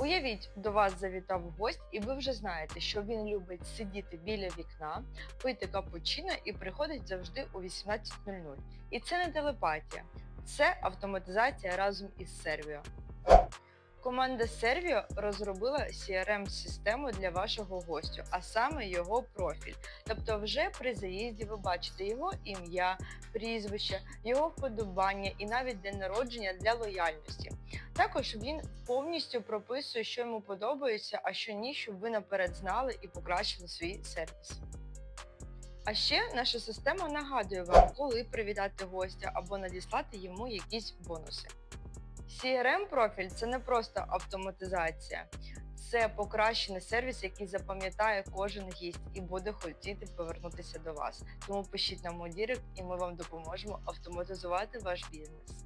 Уявіть, до вас завітав гость, і ви вже знаєте, що він любить сидіти біля вікна, пити капучино і приходить завжди у 18.00. І це не телепатія, це автоматизація разом із Servio. Команда Servio розробила CRM-систему для вашого гостю, а саме його профіль. Тобто, вже при заїзді ви бачите його ім'я, прізвище, його вподобання і навіть день народження для лояльності. Також він повністю прописує, що йому подобається, а що ні, щоб ви наперед знали і покращили свій сервіс. А ще наша система нагадує вам, коли привітати гостя або надіслати йому якісь бонуси. crm профіль це не просто автоматизація, це покращений сервіс, який запам'ятає кожен гість і буде хотіти повернутися до вас. Тому пишіть нам у Дірект і ми вам допоможемо автоматизувати ваш бізнес.